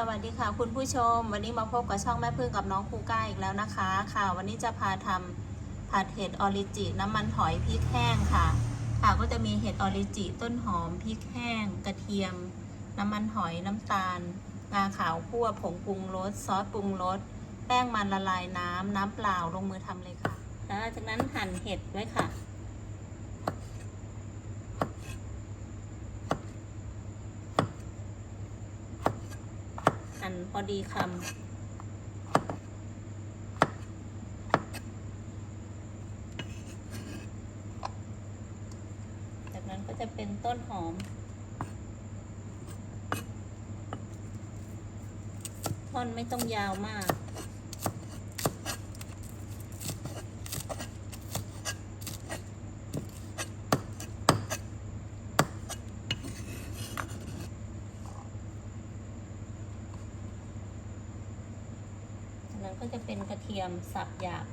สวัสดีค่ะคุณผู้ชม วันนี้มาพบกับช่องแม่พึ่งกับน้องครูก้าอีกแล้วนะคะ ค่ะ วันนี้จะพาทำผัดเห็ดออริจิน้ำมันหอยพริกแห้งค่ะ ค่ะก็จะมีเห็ดออริจิต้นหอมพริกแห้ง กระเทียม น้ำมันหอยน้ำตาลงาขาวคั่วผงปรุงรสซอสปรุงรสแป้งมันละลายน้ำน้ำเปล่าลงมือทำเลยค่ะ แล้วจากนั้นหั่นเห็ดไว้ค่ะ พอดีคำจากนั้นก็จะเป็นต้นหอม ท่อนไม่ต้องยาวมาก นั้นก็จะเป็นกระเทียมสับหยาบ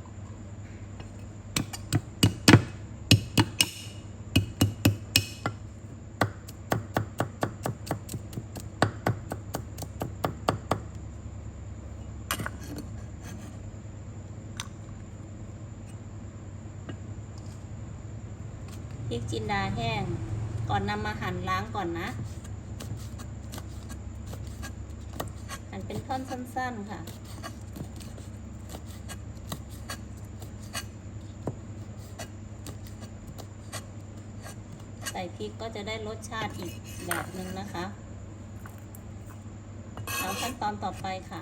พริกจินดาแห้ง ก่อนนำมาหั่นล้างก่อนนะหั่นเป็นท่อนสั้น ๆ ค่ะ ใส่พริกก็จะได้รสชาติอีกแบบหนึ่งนะคะเอาขั้นตอนต่อไปค่ะ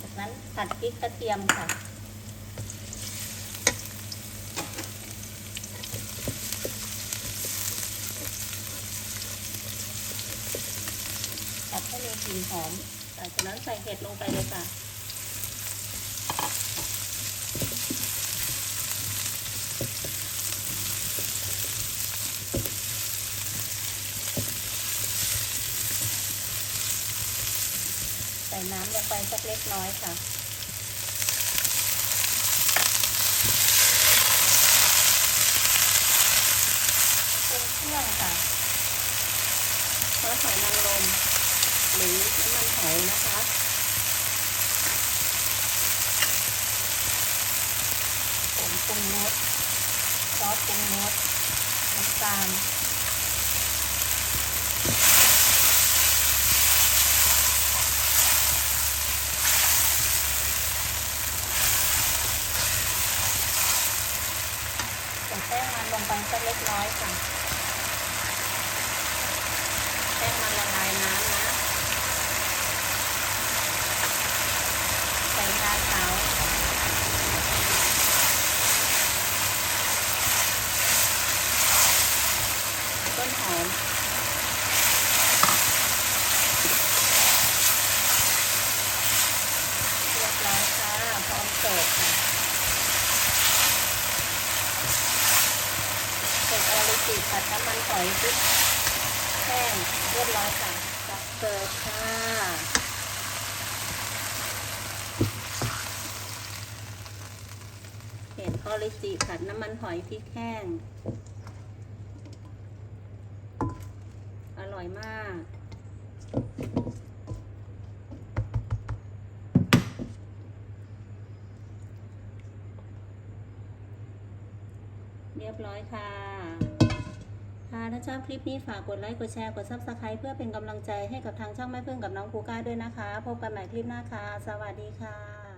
จากนั้นผัดพริกกระเทียมค่ะผัดให้มีกลิ่นหอมจากนั้นใส่เห็ดลงไปเลยค่ะ ส่น้ำลงไปสักเล็กน้อยค่ะปรุงเครื่องค่ะซอสหอยนางรมหรือน้ำมันหอยนะคะผงปรุงรสซอสปรุงรสน้ำตาล ป้งมันลงไปสักเล็กน้อยค่ะ แป้งมันละลายน้ำนะ ใส่งาขาว ต้นหอม เรียบร้อยค่ะ พร้อมเสิร์ฟค่ะเส ติผัดน้ำมันหอยพริกแห้งเรียบร้อยค่ะจัดเสิร์ฟค่ะเห็นออริจิผัดน้ำมันหอยพริกแห้ง อร่อยมากเรียบร้อยค่ะ คะ ถ้าชอบคลิปนี้ฝากกดไลค์ กดแชร์ กดซับสไคร b ์เพื่อเป็นกำลังใจให้กับทางช่องแม่พึ่งกับน้องคูก้าด้วยนะคะ พบกันใหม่คลิปหน้าค่ะ สวัสดีค่ะ